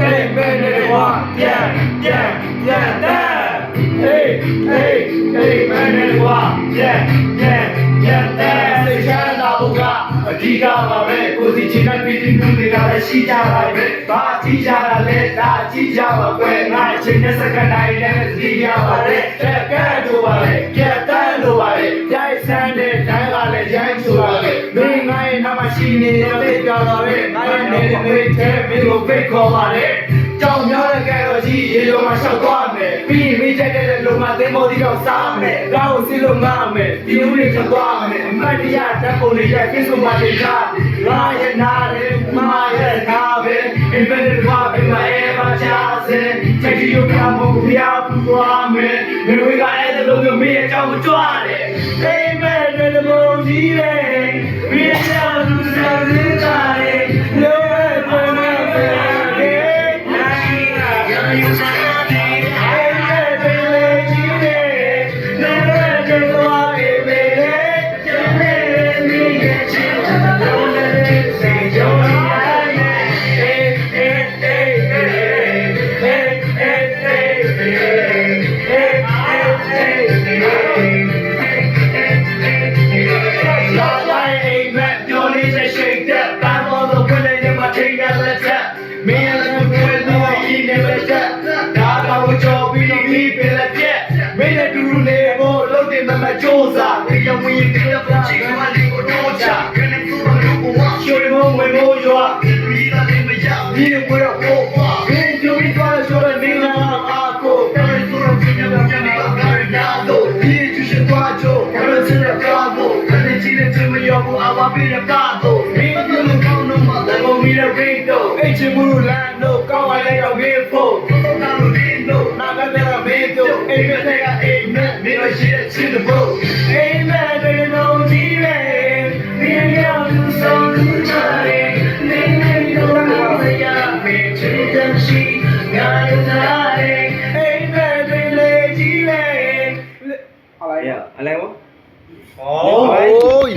hey မင်းနဲ့ကွာပြန်ပြန်ပြန်တဲ့ hey hey hey မင်းနဲ့ကွာပြန်ပြန်ပြန်တဲ့စိတ်ချမ်းသာဖို့ကအဓိကပါပဲကိုစီချင်တဲ့ပြည်သူတွေကလည်းရှိကြပါပဲဘာကြည့်ကြတာလဲဒါကြည့်ကြပါကွယ်ငါအချိန်နဲ့စက္ကန့်တိုင်းနဲ့ကြည့်ရပါတယ်တက်ကဲတို့ပါလေကြက် ရဲ့နာမရှိနေတဲ့လေကြော်တော်ပဲငါရဲ့နေတဲ့မေးတဲ့မင်းကိုဖိတ်ခေါ်ပါလေကြောင်များတဲ့ကဲတော့ကြီးရေရောမှာရှောက်သွားမယ်ပြီးရင်မိချက်တဲ့လုံမသိမိုးဒီတော့စားမယ်ကောင်းစီလို့ငါမယ်ဒီဦးလေးထွက်သွားမယ်အမတ်တရားဓာတ်ပုံလေးရိုက်ပြစ်ဆုံးပါလေကားငါရဲ့နာရဲ့မာရဲ့နာပဲအင်ဗန်ကွာပဲမအဲပါချာစင်ချက်ကြီးရုပ်ကမုံပြားပူသွားမယ် ပ်တယ်မမကြိုးစားဒီရဝင်းပြတဲ့ပုံချီကမလေးကိုတော့ချကနေသူ့လူကိုဝါချိုးမဝင်မိုးရွာဒီကလေးမရဒီကိုတော့ဟောပါမင်းကြိုးပြီးသွားဆိုတဲ့နေလာအားကိုတယ်ဆိုတော့ပြန်ပြန်ပြန်ပြန်ရတော့ဒီကျူရှင်သွားကြိုးကဲချင်တဲ့ကားကိုကနေချီတဲ့ချင်မရောဘူးအဝါပြတဲ့ကားကိုမင်းတို့လူကောင်းတော့မှလည်းမမီတဲ့ရိတ်တော့အိတ်ချင်မှုလမ်းတော့ကောင်းရတဲ့တော့ဘေးဖို့ to the boat. Amen, baby, no delay. Me and you do so good, honey. Me and you don't know the young me, treat them she, got it high. Amen, baby, no delay. อะไรอ่ะอะไรวะ โอ้ย